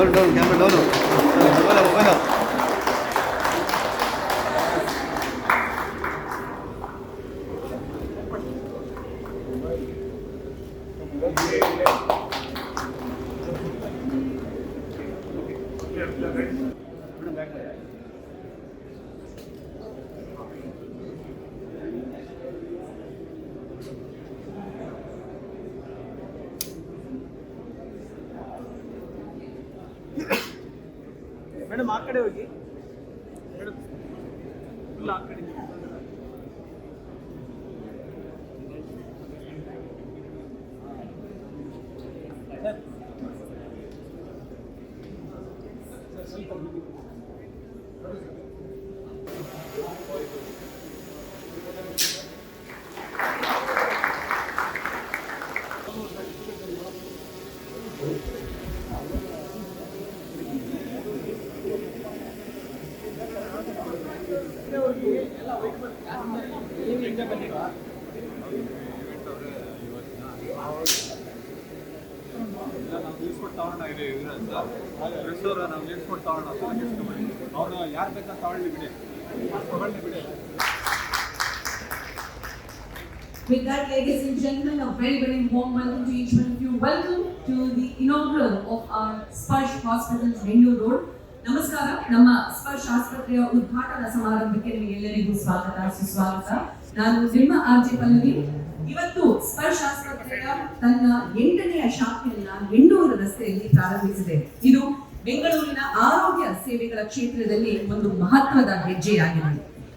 Toll toll camera toll madam ಆ ಕಡೆ ಹೋಗಿ ಮೇಡಮ್ ಫುಲ್ ಆ ಕಡೆ ಇಲ್ಲ ನಾವು ನಿಲ್ಸ್ಕೊಟ್ಟು ತಗೊಳ್ಳೋಣ ಇಲ್ಲಿ ಇವ್ರೆ ಅಂತ ರೆಸ್ಟೋರ ನಾವು ನಿಲ್ಸ್ಕೊಟ್ಟು ತಗೊಳ್ಳೋಣ ಅವನು ಯಾರು ಬೇಕಾದ್ರೆ ತಗೊಳ್ಳಿ ಬಿಡಿ ತಗೊಳ್ಳಿ ಬಿಡಿ With that, ladies and gentlemen, a very, very warm welcome to each one of you. Welcome to the inaugural of our Sparsh Hospitals Bengaluru Road. ನಮಸ್ಕಾರ. ನಮ್ಮ ಸ್ಪರ್ಶ ಆಸ್ಪತ್ರೆಯ ಉದ್ಘಾಟನಾ ಸಮಾರಂಭಕ್ಕೆ ನಿಮಗೆಲ್ಲರಿಗೂ ಸ್ವಾಗತ, ಸುಸ್ವಾಗತ. ನಾನು ನಿಮ್ಮ ಆರ್ಜಿ ಪಲ್ಲವಿ. ಇವತ್ತು ಸ್ಪರ್ಶ ಆಸ್ಪತ್ರೆಯ ತನ್ನ ಎಂಟನೆಯ ಶಾಖೆಯನ್ನ ಎಂಡೂರು ರಸ್ತೆಯಲ್ಲಿ ಪ್ರಾರಂಭಿಸಿದೆ. ಇದು ಬೆಂಗಳೂರಿನ ಆರೋಗ್ಯ ಸೇವೆಗಳ ಕ್ಷೇತ್ರದಲ್ಲಿ ಒಂದು ಮಹತ್ವದ ಹೆಜ್ಜೆಯಾಗಿದೆ.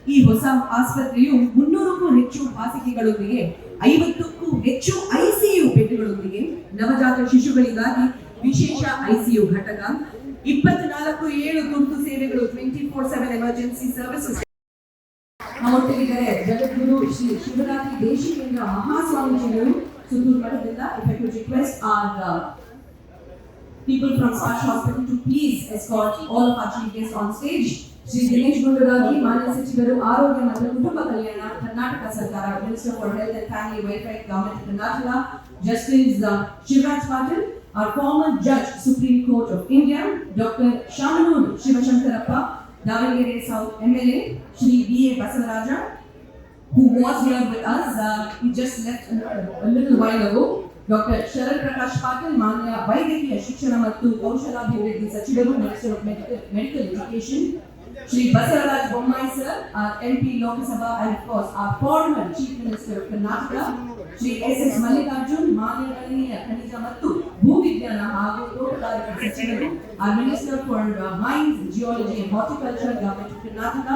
ಈ ಹೊಸ ಆಸ್ಪತ್ರೆಯು ಮುನ್ನೂರಕ್ಕೂ ಹೆಚ್ಚು ಹಾಸಿಗೆಗಳೊಂದಿಗೆ, ಐವತ್ತಕ್ಕೂ ಹೆಚ್ಚು ಐಸಿಯು ಬೆಡ್ಗಳೊಂದಿಗೆ ನವಜಾತ ಶಿಶುಗಳಿಗಾಗಿ ವಿಶೇಷ ಐಸಿಯು ಘಟಕ ಇಪ್ಪತ್ನಾಲ್ಕು ಏಳು ತುರ್ತು ಸೇವೆಗಳು twenty four seven emergency services ನಮ್ಮೊಟ್ಟಿಗಿದ್ದಾರೆ ಜಗದ್ಗುರು ಶ್ರೀ ಶಿವರಾತ್ರಿ ದೇಶಿಕೇಂದ್ರ ಮಹಾಸ್ವಾಮೀಜಿಗಳು ಸುತ್ತೂರು ಮಠದಿಂದ if I could request our uh, people from Sparsh Hospital to please escort all of our chief guests on stage. Shri Dinesh Gundu Rao ಮಾನ್ಯ ಸಚಿವರು ಆರೋಗ್ಯ ಮತ್ತು ಕುಟುಂಬ ಕಲ್ಯಾಣ ಕರ್ನಾಟಕ ಸರ್ಕಾರ minister for health and family welfare government Karnataka justice Shivaraj Patil our former judge Supreme Court of India Dr. Shamanur Shivashankarappa Davangere South MLA Shri B.A. Basavaraja who was here with us. Uh, he just left a, a little while ago. Dr. Sharan Prakash Patil, ಮಾನ್ಯ ವೈದ್ಯಕೀಯ ಶಿಕ್ಷಣ ಮತ್ತು ಕೌಶಲಾಭಿವೃದ್ಧಿ ಸಚಿವರು minister of medical education Shri Basavaraj Bommai sir M P Lok Sabha and course are former chief minister of Karnataka Shri S S Mallikarjun ಮಾನ್ಯ ಗಣನೀಯ ಖನಿಜ ಮತ್ತು ಭೂವಿಜ್ಞಾನ ಹಾಗೂ ತೋಟಗಾರಿಕೆ ಸಚಿವರು are minister for mines geology and horticulture government of Karnataka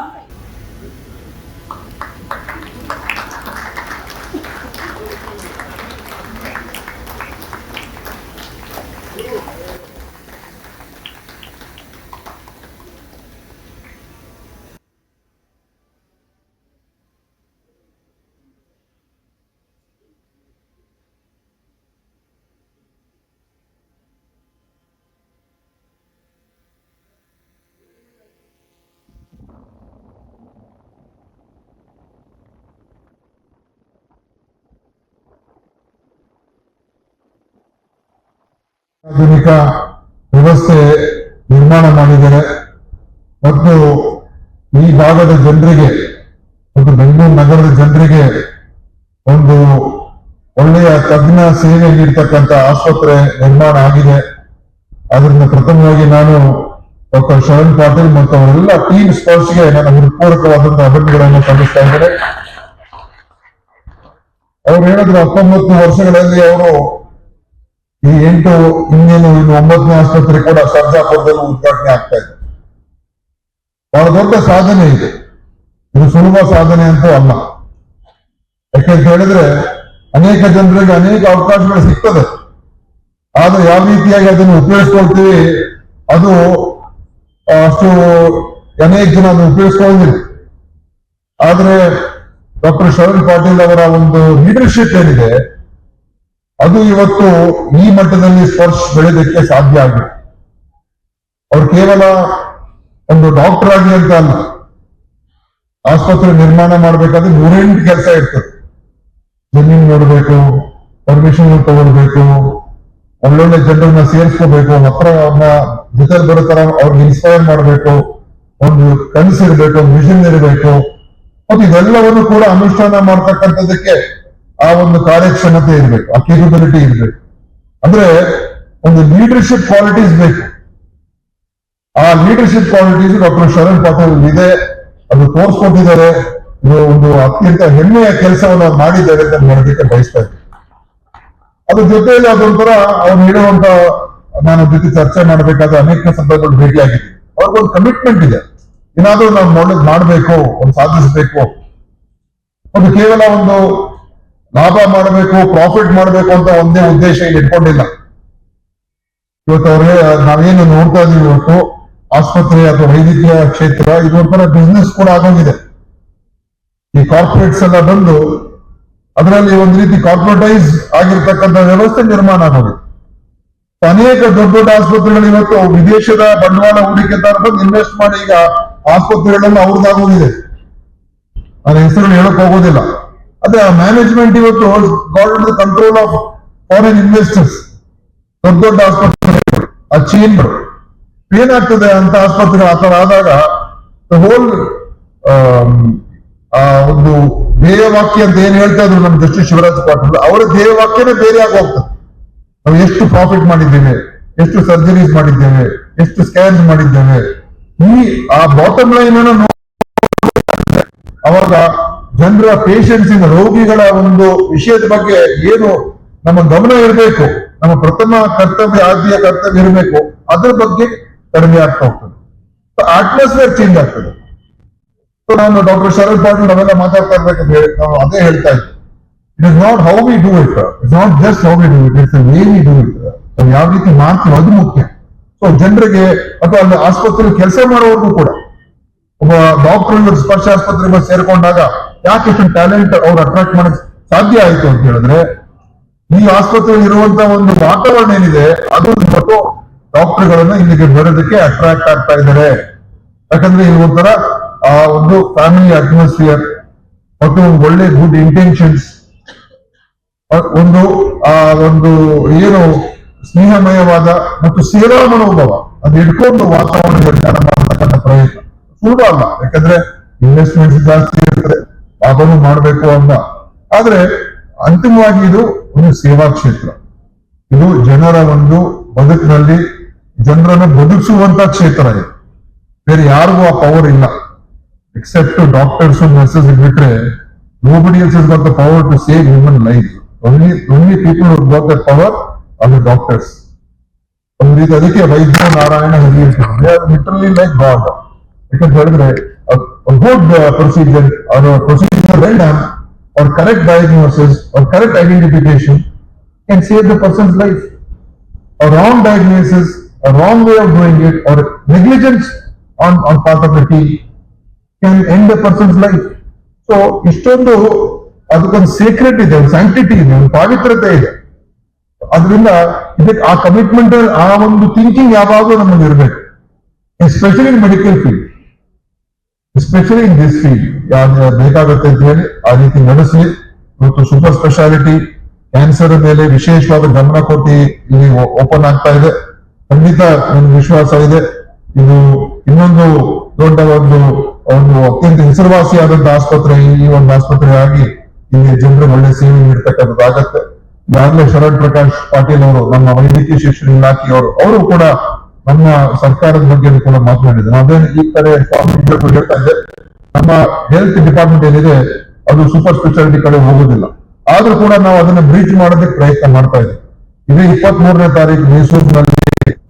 ಆಧುನಿಕ ವ್ಯವಸ್ಥೆ ನಿರ್ಮಾಣ ಮಾಡಿದ್ದಾರೆ. ಮತ್ತು ಈ ಭಾಗದ ಜನರಿಗೆ, ಮತ್ತು ಬೆಂಗಳೂರು ನಗರದ ಜನರಿಗೆ ಒಂದು ಒಳ್ಳೆಯ ತಜ್ಞ ಸೇವೆ ನೀಡ್ತಕ್ಕಂಥ ಆಸ್ಪತ್ರೆ ನಿರ್ಮಾಣ ಆಗಿದೆ. ಅದರಿಂದ ಪ್ರಥಮವಾಗಿ ನಾನು ಡಾಕ್ಟರ್ ಶರಣ್ ಪಾಟೀಲ್ ಮತ್ತು ಅವರೆಲ್ಲ ಟೀಮ್ ಸ್ಪರ್ಶ್ಗೆ ನನ್ನ ಹೃತ್ಪೂರ್ವಕವಾದಂತಹ ಅಭಿನಂದನೆಗಳನ್ನು ಸಲ್ಲಿಸ್ತಾ ಇದ್ದಾರೆ ಅವ್ರು ಹೇಳಿದ್ರು, ಹತ್ತೊಂಬತ್ತು ವರ್ಷಗಳಲ್ಲಿ ಅವರು ಈ ಎಂಟು ಇನ್ನೇನು ಇನ್ನು ಒಂಬತ್ತನೇ ಆಸ್ಪತ್ರೆ ಕೂಡ ಸರ್ಜಾಪುರದಲ್ಲಿ ಉದ್ಘಾಟನೆ ಆಗ್ತಾ ಇದೆ. ಬಹಳ ದೊಡ್ಡ ಸಾಧನೆ ಇದೆ. ಇದು ಸುಲಭ ಸಾಧನೆ ಅಂತೂ ಅಲ್ಲ. ಯಾಕೆಂತ ಹೇಳಿದ್ರೆ, ಅನೇಕ ಜನರಿಗೆ ಅನೇಕ ಅವಕಾಶಗಳು ಸಿಗ್ತದೆ. ಆದ್ರೆ ಯಾವ ರೀತಿಯಾಗಿ ಅದನ್ನು ಉಪಯೋಗಿಸ್ಕೊಳ್ತೀವಿ, ಅದು ಅಷ್ಟು ಅನೇಕ ಜನ ಅದನ್ನು ಉಪಯೋಗಿಸ್ಕೊಳ್ಳೋದಿಲ್ಲ ಆದ್ರೆ ಡಾಕ್ಟರ್ ಶರಣ್ ಪಾಟೀಲ್ ಅವರ ಒಂದು ಲೀಡರ್ಶಿಪ್ ಏನಿದೆ ಅದು ಇವತ್ತು ಈ ಮಟ್ಟದಲ್ಲಿ ಸ್ಪರ್ಶ ಬೆಳೆದಕ್ಕೆ ಸಾಧ್ಯ ಆಗಿದೆ. ಅವ್ರು ಕೇವಲ ಒಂದು ಡಾಕ್ಟರ್ ಆಗಿ ಅಂತ ಅಲ್ಲ, ಆಸ್ಪತ್ರೆ ನಿರ್ಮಾಣ ಮಾಡ್ಬೇಕಾದ್ರೆ ನೂರೆಂಟು ಕೆಲಸ ಇರ್ತದೆ. ಜಮೀನು ನೋಡಬೇಕು ಪರ್ಮಿಷನ್ ತಗೊಳ್ಬೇಕು, ಒಳ್ಳೊಳ್ಳೆ ಜನರನ್ನ ಸೇರಿಸ್ಕೋಬೇಕು ಹತ್ರ ಅವ್ರನ್ನ ಜೊತೆ ಬರೋ ತರ ಅವ್ರಿಗೆ ಇನ್ಸ್ಪೈರ್ ಮಾಡಬೇಕು, ಒಂದು ಕನಸಿರ್ಬೇಕು ಒಂದು ವಿಷನ್ ಇರಬೇಕು. ಮತ್ತು ಇದೆಲ್ಲವನ್ನು ಕೂಡ ಅನುಷ್ಠಾನ ಮಾಡ್ತಕ್ಕಂಥದ್ದಕ್ಕೆ ಆ ಒಂದು ಕಾರ್ಯಕ್ಷಮತೆ ಇರಬೇಕು, ಆ ಕೇಪಬಿಲಿಟಿ ಇರಬೇಕು. ಅಂದ್ರೆ ಒಂದು ಲೀಡರ್ಶಿಪ್ ಕ್ವಾಲಿಟೀಸ್ ಬೇಕು. ಆ leadership qualities doctor Sharan Patil ಇದೆ, ಅದು ತೋರಿಸ್ಕೊಟ್ಟಿದ್ದಾರೆ. ಇದು ಒಂದು ಅತ್ಯಂತ ಹೆಮ್ಮೆಯ ಕೆಲಸವನ್ನು ಮಾಡಿದ್ದಾರೆ ಅಂತ ನೋಡೋದಕ್ಕೆ ಬಯಸ್ತಾ ಇದ್ದೀನಿ. ಅದ್ರ ಜೊತೆಯಲ್ಲಿ ಅದೊಂಥರ ಅವ್ರು ಹೇಳುವಂತ ನಾನು ಜೊತೆ ಚರ್ಚೆ ಮಾಡಬೇಕಾದ ಅನೇಕ ಸಂದರ್ಭಗಳು ಭೇಟಿಯಾಗಿದ್ದೀನಿ ಅವ್ರಿಗೊಂದು ಕಮಿಟ್ಮೆಂಟ್ ಇದೆ. ಏನಾದ್ರೂ ನಾವು ಮಾಡಬೇಕು, ಒಂದು ಸಾಧಿಸಬೇಕು. ಒಂದು ಕೇವಲ ಒಂದು ಲಾಭ ಮಾಡಬೇಕು ಪ್ರಾಫಿಟ್ ಮಾಡಬೇಕು ಅಂತ ಒಂದೇ ಉದ್ದೇಶ ಇಲ್ಲಿ ಇಟ್ಕೊಂಡಿಲ್ಲ. ಇವತ್ತು ಅವ್ರಿಗೆ ನಾವೇನು ನೋಡ್ತಾ ಇದೀವಿ ಇವತ್ತು ಆಸ್ಪತ್ರೆ ಅಥವಾ ವೈದ್ಯಕೀಯ ಕ್ಷೇತ್ರ ಇದು ಒಂಥರ ಬಿಸ್ನೆಸ್ ಕೂಡ ಆಗೋಗಿದೆ. ಈ ಕಾರ್ಪೊರೇಟ್ಸ್ ಎಲ್ಲ ಬಂದು ಅದರಲ್ಲಿ ಒಂದು ರೀತಿ ಕಾರ್ಪೊರೇಟೈಸ್ ಆಗಿರ್ತಕ್ಕಂಥ ವ್ಯವಸ್ಥೆ ನಿರ್ಮಾಣ ಆಗೋದು. ಅನೇಕ ದೊಡ್ಡ ದೊಡ್ಡ ಆಸ್ಪತ್ರೆಗಳು ಇವತ್ತು ವಿದೇಶದ ಬಂಡವಾಳ ಹೂಡಿಕೆ ಬಂದು ಇನ್ವೆಸ್ಟ್ ಮಾಡಿ ಈಗ ಆಸ್ಪತ್ರೆಗಳೆಲ್ಲ ಅವ್ರದ್ದಾಗೋಗಿದೆ. ಅದರ ಹೆಸರು ಹೇಳಕ್ ಹೋಗೋದಿಲ್ಲ. ಅದೇ, ಆ ಮ್ಯಾನೇಜ್ಮೆಂಟ್ ಇವತ್ತು the control of foreign investors ದೊಡ್ಡ ದೊಡ್ಡ ಆಸ್ಪತ್ರೆ ಆ ಚೀನ್ ಏನಾಗ್ತದೆ ಅಂತ ಆಸ್ಪತ್ರೆ ಆ ತರ ಆದಾಗ ಹೋಲ್ ಆ ಒಂದು ಧ್ಯೇಯವಾಕ್ಯ ಅಂತ ಏನ್ ಹೇಳ್ತಾ ಇದ್ರು ನಮ್ಮ ಜಸ್ಟಿಸ್ ಶಿವರಾಜ್ ಪಾಟೀಲ್, ಅವರ ಧ್ಯೇಯವಾಕ್ಯನೇ ಬೇರೆ ಆಗಿ ನಾವು ಎಷ್ಟು ಪ್ರಾಫಿಟ್ ಮಾಡಿದ್ದೇವೆ, ಎಷ್ಟು ಸರ್ಜರೀಸ್ ಮಾಡಿದ್ದೇವೆ, ಎಷ್ಟು ಸ್ಕ್ಯಾನ್ಸ್ ಮಾಡಿದ್ದೇವೆ. ಈ, ಆ ಬಾಟಮ್ ಲೈನ್ ಅನ್ನು ಅವಾಗ ಜನರ ಪೇಷನ್ಸ್ ಇಂದ ರೋಗಿಗಳ ಒಂದು ವಿಷಯದ ಬಗ್ಗೆ ಏನು ನಮ್ಮ ಗಮನ ಇರಬೇಕು, ನಮ್ಮ ಪ್ರಥಮ ಕರ್ತವ್ಯ, ಆದ್ಯ ಕರ್ತವ್ಯ ಇರಬೇಕು, ಅದ್ರ ಬಗ್ಗೆ ಕಡಿಮೆ ಆಗ್ತಾ ಹೋಗ್ತದೆ. ಅಟ್ಮಾಸ್ಫಿಯರ್ ಚೇಂಜ್ ಆಗ್ತದೆ. ನಾನು ಡಾಕ್ಟರ್ ಶರದ್ ಪಾಟೀಲ್ ನಾವೆಲ್ಲ ಮಾತಾಡ್ತಾ ಇರ್ಬೇಕಂತ ಹೇಳಿ ನಾವು ಅದೇ ಹೇಳ್ತಾ ಇದ್ವಿ. It is not how we do it it's not just how we do it it's way we do it ನಾವು ಯಾವ ರೀತಿ ಮಾಡ್ತೀವಿ ಅದು ಮುಖ್ಯ. ಸೊ ಜನರಿಗೆ ಅಥವಾ ಅಲ್ಲಿ ಆಸ್ಪತ್ರೆ ಕೆಲಸ ಮಾಡುವವರೆಗೂ ಕೂಡ, ಒಬ್ಬ ಡಾಕ್ಟರ್ ಸ್ಪರ್ಶ ಆಸ್ಪತ್ರೆಗೆ ಸೇರ್ಕೊಂಡಾಗ ಯಾಕೆ ಇಷ್ಟು ಟ್ಯಾಲೆಂಟ್ ಅವ್ರು ಅಟ್ರಾಕ್ಟ್ ಮಾಡಕ್ ಸಾಧ್ಯ ಆಯ್ತು ಅಂತ ಹೇಳಿದ್ರೆ, ಈ ಆಸ್ಪತ್ರೆಯಲ್ಲಿ ಇರುವಂತ ಒಂದು ವಾತಾವರಣ ಏನಿದೆ, ಅದು ಮತ್ತು ಡಾಕ್ಟರ್ಗಳನ್ನ ಇಲ್ಲಿಗೆ ಬರೋದಕ್ಕೆ ಅಟ್ರಾಕ್ಟ್ ಆಗ್ತಾ ಇದ್ದಾರೆ ಯಾಕಂದ್ರೆ ಇಲ್ಲಿ ಒಂಥರ, ಆ ಒಂದು ಫ್ಯಾಮಿಲಿ ಅಟ್ಮಾಸ್ಫಿಯರ್ ಮತ್ತು ಒಂದು ಒಳ್ಳೆ ಗುಡ್ ಇಂಟೆನ್ಷನ್ಸ್ ಒಂದು, ಆ ಒಂದು ಏನು ಸ್ನೇಹಮಯವಾದ ಮತ್ತು ಸೇವಾ ಮನೋಭಾವ, ಅದು ಇಟ್ಕೊಂಡು ವಾತಾವರಣ ಪ್ರಯತ್ನ. ಸುಲಭ ಅಲ್ಲ. ಯಾಕಂದ್ರೆ ಇನ್ವೆಸ್ಟ್ಮೆಂಟ್ ಜಾಸ್ತಿ ಇರ್ತದೆ. ಲಾಭನೂ ಮಾಡಬೇಕು ಅಂತ. ಆದ್ರೆ ಅಂತಿಮವಾಗಿ ಇದು ಒಂದು ಸೇವಾ ಕ್ಷೇತ್ರ. ಇದು ಜನರ ಒಂದು ಬದುಕಿನಲ್ಲಿ ಜನರನ್ನು ಬದುಕಿಸುವಂತ ಕ್ಷೇತ್ರ ಇದು. ಬೇರೆ ಯಾರಿಗೂ ಆ ಪವರ್ ಇಲ್ಲ. ಎಕ್ಸೆಪ್ಟ್ ಡಾಕ್ಟರ್ಸ್ ನರ್ಸಸ್ ಬಿಟ್ರೆ is got the power to save human life only only people got the power are the doctors ಒಂದು ರೀತಿ ಅದಕ್ಕೆ ವೈದ್ಯ Narayana Hari literally like god ಯಾಕಂತ ಹೇಳಿದ್ರೆ ಗುಡ್ ಪ್ರೊಸೀಜರ್ ಅವರ procedure well done or correct diagnosis or correct identification can save the person's life. A wrong diagnosis, a wrong way of doing it, or negligence on, on part of the team can end a person's life. So ಇಷ್ಟೊಂದು ಅದಕ್ಕೊಂದು secret ಇದೆ ಒಂದು sanctity ಇದೆ ಒಂದು ಪಾವಿತ್ರತೆ ಇದೆ ಅದರಿಂದ ಇದಕ್ಕೆ ಆ ಕಮಿಟ್ಮೆಂಟ್ ಆ ಒಂದು ಥಿಂಕಿಂಗ್ ಯಾವಾಗಲೂ ನಮಗೆ ಇರಬೇಕು especially in medical field especially in this field ಯಾವ್ದು ಬೇಕಾಗುತ್ತೆ ಅಂತ ಹೇಳಿ ಆ ರೀತಿ ನಡೆಸಿ ಮತ್ತು ಸೂಪರ್ ಸ್ಪೆಷಾಲಿಟಿ ಕ್ಯಾನ್ಸರ್ ಮೇಲೆ ವಿಶೇಷವಾದ ಗಮನ ಕೊಟ್ಟು ಇಲ್ಲಿ ಓಪನ್ ಆಗ್ತಾ ಇದೆ. ಖಂಡಿತ ನನಗೆ ವಿಶ್ವಾಸ ಇದೆ. ಇದು ಇನ್ನೊಂದು ದೊಡ್ಡ ಒಂದು ಒಂದು ಅತ್ಯಂತ ಹೆಸರುವಾಸಿಯಾದಂತಹ ಆಸ್ಪತ್ರೆ, ಈ ಒಂದು ಆಸ್ಪತ್ರೆ ಆಗಿ ಇಲ್ಲಿ ಜನರು ಒಳ್ಳೆ ಸೇವೆ ನೀಡ್ತಕ್ಕಂಥದ್ದಾಗತ್ತೆ ಈಗಾಗಲೇ ಶರಣ್ ಪ್ರಕಾಶ್ ಪಾಟೀಲ್ ಅವರು, ನಮ್ಮ ವೈದ್ಯಕೀಯ ಶಿಕ್ಷಣ ಇಲಾಖೆಯವರು, ಅವರು ಕೂಡ ನಮ್ಮ ಸರ್ಕಾರದ ಬಗ್ಗೆ ಕೂಡ ಮಾತನಾಡಿದ್ರು. ನಾವೇನು ಈ ಕಡೆ ಹೇಳ್ತಾ ಇದ್ದೆ. ನಮ್ಮ ಹೆಲ್ತ್ ಡಿಪಾರ್ಟ್ಮೆಂಟ್ ಏನಿದೆ, ಅದು ಸೂಪರ್ ಸ್ಪೆಷಾಲಿಟಿ ಕಡೆ ಹೋಗೋದಿಲ್ಲ. ಆದ್ರೂ ಕೂಡ ನಾವು ಅದನ್ನ ಬ್ರೀಚ್ ಮಾಡೋದಕ್ಕೆ ಪ್ರಯತ್ನ ಮಾಡ್ತಾ ಇದ್ದೀವಿ ಇದೇ ಇಪ್ಪತ್ತ್ ಮೂರನೇ ತಾರೀಕು ಮೈಸೂರಿನಲ್ಲಿ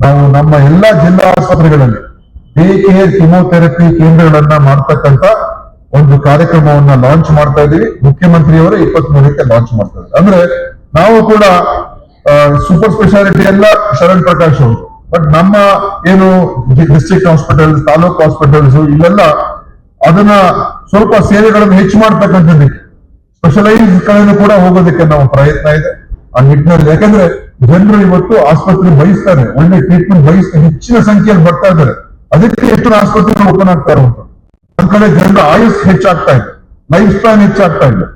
ನಾವು ನಮ್ಮ ಎಲ್ಲಾ ಜಿಲ್ಲಾ ಆಸ್ಪತ್ರೆಗಳಲ್ಲಿ ಡೇ ಕೇರ್ ಕಿಮೋಥೆರಪಿ ಕೇಂದ್ರಗಳನ್ನ ಮಾಡ್ತಕ್ಕಂತ ಒಂದು ಕಾರ್ಯಕ್ರಮವನ್ನ ಲಾಂಚ್ ಮಾಡ್ತಾ ಇದ್ದೀವಿ. ಮುಖ್ಯಮಂತ್ರಿಯವರು ಇಪ್ಪತ್ತ್ ಮೂರಕ್ಕೆ ಲಾಂಚ್ ಮಾಡ್ತಾ ಇದ್ದಾರೆ. ಅಂದ್ರೆ ನಾವು ಕೂಡ ಸೂಪರ್ ಸ್ಪೆಷಾಲಿಟಿ ಎಲ್ಲ ಶರಣ್ ಪ್ರಕಾಶ್ ಅವರು ಬಟ್ ನಮ್ಮ ಏನು ಡಿಸ್ಟ್ರಿಕ್ಟ್ ಹಾಸ್ಪಿಟಲ್ಸ್ ತಾಲೂಕು ಹಾಸ್ಪಿಟಲ್ಸ್ ಇಲ್ಲೆಲ್ಲ ಅದನ್ನ ಸ್ವಲ್ಪ ಸೇವೆಗಳನ್ನು ಹೆಚ್ಚು ಮಾಡ್ತಕ್ಕಂಥದ್ದಕ್ಕೆ ಸ್ಪೆಷಲೈಸ್ ಕಡೆನೂ ಕೂಡ ಹೋಗೋದಕ್ಕೆ ನಮ್ಮ ಪ್ರಯತ್ನ ಇದೆ. ಆ ನಿಟ್ಟಿನಲ್ಲಿ. ಯಾಕಂದ್ರೆ ಜನರು ಇವತ್ತು ಆಸ್ಪತ್ರೆ ಬಯಸ್ತಾರೆ. ಒಳ್ಳೆ ಟ್ರೀಟ್ಮೆಂಟ್ ಬಯಸ್ತಾರೆ. ಹೆಚ್ಚಿನ ಸಂಖ್ಯೆಯಲ್ಲಿ ಬರ್ತಾ ಇದ್ದಾರೆ. ಅದಕ್ಕೆ ಎಷ್ಟು ಆಸ್ಪತ್ರೆಗಳು ಓಪನ್ ಆಗ್ತಾ ಇರುವಂತ ಕಡೆ ಜನರ ಆಯುಸ್ ಹೆಚ್ಚಾಗ್ತಾ ಇದೆ. ಲೈಫ್ ಸ್ಪ್ಯಾನ್ ಹೆಚ್ಚಾಗ್ತಾ ಇದೆ.